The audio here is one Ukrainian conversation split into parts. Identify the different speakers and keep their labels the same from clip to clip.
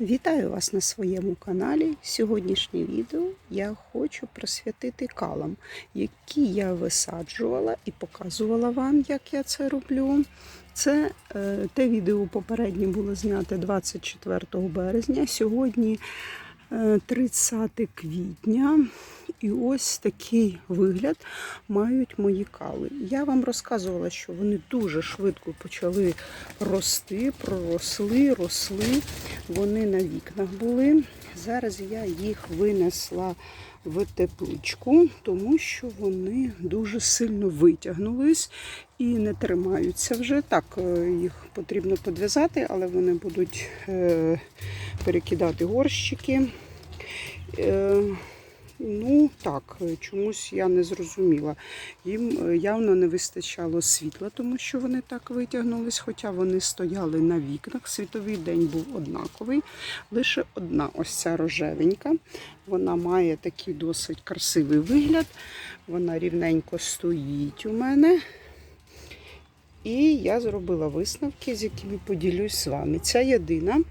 Speaker 1: Вітаю вас на своєму каналі. Сьогоднішнє відео я хочу присвятити калам, які я висаджувала і показувала вам, як я це роблю. Це е, те відео попереднє було знято 24 березня. Сьогодні е, 30 квітня. І ось такий вигляд мають мої кали. Я вам розказувала, що вони дуже швидко почали рости, проросли, росли. Вони на вікнах були. Зараз я їх винесла в тепличку, тому що вони дуже сильно витягнулись і не тримаються вже. Так, е, їх потрібно підв'язати, але вони будуть е, перекидати горщики. Е, Ну так, чомусь я не зрозуміла. Їм е, явно не вистачало світла, тому що вони так витягнулись, хоча вони стояли на вікнах. Світовий день був однаковий. Лише одна ось ця рожевенька. Вона має такий досить красивий вигляд. Вона рівненько стоїть у мене. І я зробила висновки, з якими поділюсь з вами. Ця єдина е,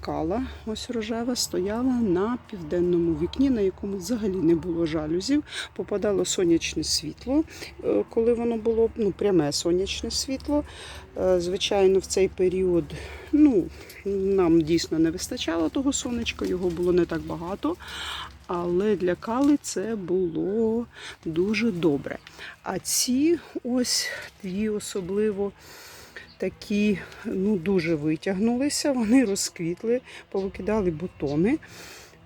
Speaker 1: кала, ось рожева, стояла на південному вікні, на якому взагалі не було жалюзів. Попадало сонячне світло, е, коли воно було ну, пряме сонячне світло. Е, Звичайно, в цей період ну, нам дійсно не вистачало того сонечка, його було не так багато. Але для кали це було дуже добре. А ці ось дві особливо такі ну, дуже витягнулися, вони розквітли, повикидали бутони,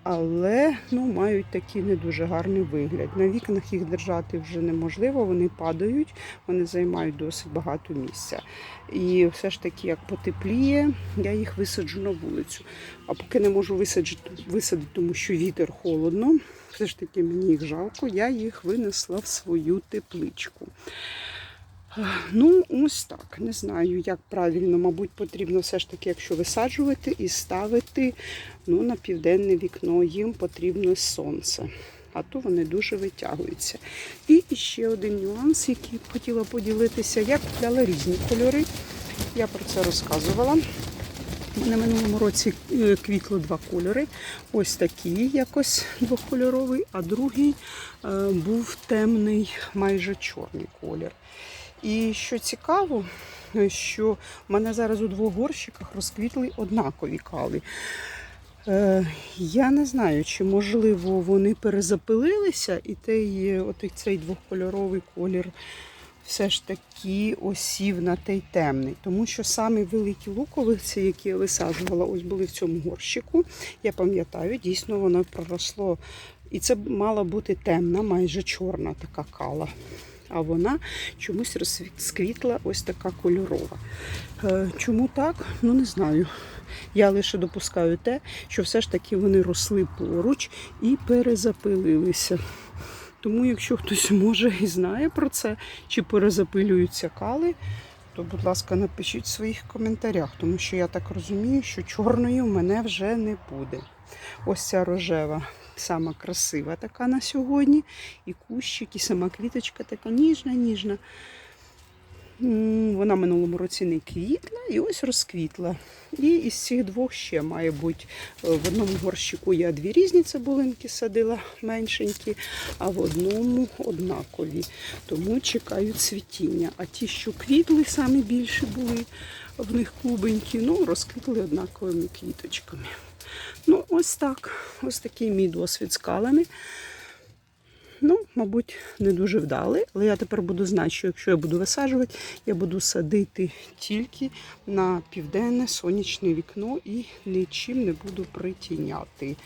Speaker 1: але ну, мають такий не дуже гарний вигляд. На вікнах їх держати вже неможливо, вони падають, вони займають досить багато місця. І все ж таки, як потепліє, я їх висаджу на вулицю. А поки не можу висадити, тому що вітер холодно, все ж таки мені їх жалко, я їх винесла в свою тепличку. Ну, ось так. Не знаю, як правильно, мабуть, потрібно все ж таки, якщо висаджувати і ставити ну, на південне вікно, їм потрібно сонце. А то вони дуже витягуються. І ще один нюанс, який хотіла поділитися. Я купляла різні кольори. Я про це розказувала. Мене минулому році е, квітло два кольори. Ось такий якось двокольоровий, а другий е, був темний, майже чорний колір. І що цікаво, що в мене зараз у двох горщиках розквітли однакові кали. Е, я не знаю, чи можливо вони перезапилилися, і той, отий цей двохкольоровий колір все ж таки осів на той темний. Тому що самі великі луковиці, які я висаджувала, ось були в цьому горщику. Я пам'ятаю, дійсно воно проросло. І це мала бути темна, майже чорна така кала. А вона чомусь розквітла ось така кольорова. Е, Чому так? Ну не знаю. Я лише допускаю те, що все ж таки вони росли поруч і перезапилилися. Тому, якщо хтось може і знає про це, чи перезапилюються кали, то, будь ласка, напишіть в своїх коментарях, тому що я так розумію, що чорної в мене вже не буде. Ось ця рожева, сама красива така на сьогодні. І кущик, і сама квіточка така ніжна, ніжна. Вона минулому році не квітла і ось розквітла. І із цих двох ще має бути. е, В одному горщику я дві різні цибулинки садила меншенькі, а в одному однакові. Тому чекаю цвітіння. А ті, що квітли, самі більші були, в них клубенькі, ну, розквітли однаковими квіточками. Ну, ось так. Ось такий мій досвід з. Ну, мабуть, не дуже вдалий, але я тепер буду знати, що якщо я буду висаджувати, я буду садити тільки на південне сонячне вікно і нічим не буду притіняти.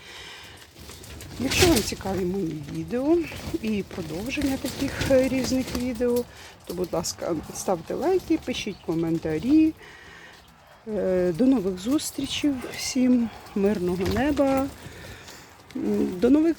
Speaker 1: Якщо вам цікаві мої відео і продовження таких е, різних відео, то, будь ласка, ставте лайки, пишіть коментарі. Е, До нових зустрічей всім, мирного неба. До нових